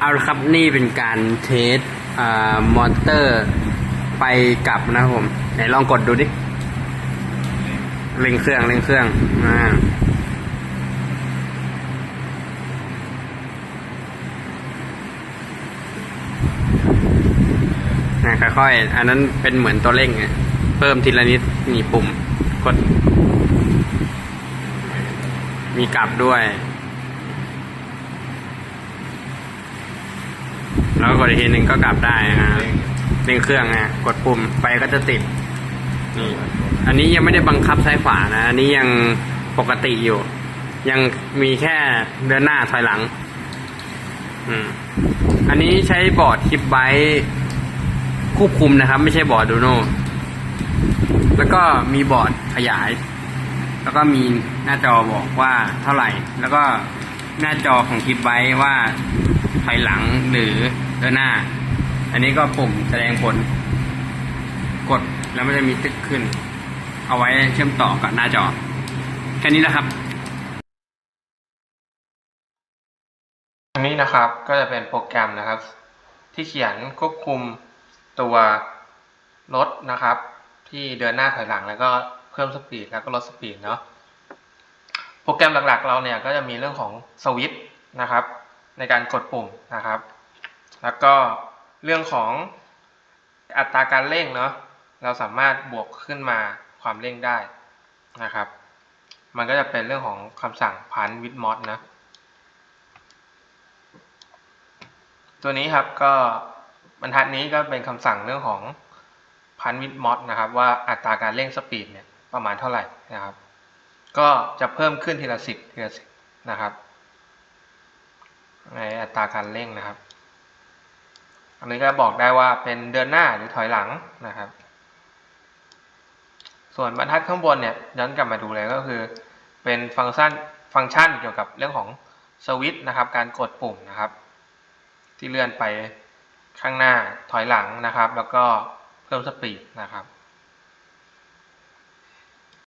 เอาละครับนี่เป็นการเทสอ่ามอเตอร์ไปกลับนะครับผมไหนลองกดดูดิเร่งเครื่องเร่งเครื่องอ่านะค่อยๆ อันนั้นเป็นเหมือนตัวเร่งอะเพิ่มทีละนิดนี่ปุ่มกด มีกลับด้วย แล้วก็กดอีกทีหนึ่งก็กลับได้นะเร่งเครื่องนะกดปุ่มไปก็จะติดนี่อันนี้ยังไม่ได้บังคับซ้ายขวานะ อันนี้ยังปกติอยู่ ยังมีแค่เดินหน้าถอยหลัง อืม อันนี้ใช้บอร์ดคลิปไบควบคุมนะครับ ไม่ใช่บอร์ดดูโนแล้วก็มีบอร์ดขยาย แล้วก็มีหน้าจอบอกว่าเท่าไหร่ แล้วก็หน้าจอของคลิปไว้ว่า ถอยหลังหรือเดินหน้า อันนี้ก็ปุ่มแสดงผล กดแล้วมันจะมีตึกขึ้น เอาไว้เชื่อมต่อกับหน้าจอ แค่นี้นะครับอันนี้นะครับก็จะเป็นโปรแกรมนะครับ ที่เขียนควบคุมตัวรถนะครับ ที่เดินหน้าถอยหลังแล้วก็เพิ่มสปีดแล้วก็ลดสปีดเนาะโปรแกรมหลักๆเราเนี่ยก็จะมีเรื่องของสวิตช์นะครับ ในการกดปุ่มนะครับ แล้วก็เรื่องของอัตราการเร่งเนาะเราสามารถบวกขึ้นมาความเร่งได้นะครับ มันก็จะเป็นเรื่องของคำสั่งพันวิดมอดนะ ตัวนี้ครับก็บรรทัดนี้ก็เป็นคำสั่งเรื่องของพันวิดมอดนะครับว่าอัตราการเร่งสปีดเนี่ยประมาณเท่าไหร่นะครับ ก็จะเพิ่มขึ้นทีละสิบทีละสิบนะครับ ในอัตราการเร่งนะครับ อันนี้ก็บอกได้ว่าเป็นเดินหน้าหรือถอยหลังนะครับ ส่วนบรรทัดข้างบนเนี่ยย้อนกลับมาดูเลยก็คือ เป็นฟังก์ชันฟังก์ชันเกี่ยวกับเรื่องของสวิตช์นะครับ การกดปุ่มนะครับ ที่เลื่อนไปข้างหน้าถอยหลังนะครับ แล้วก็เพิ่มสปีดนะครับ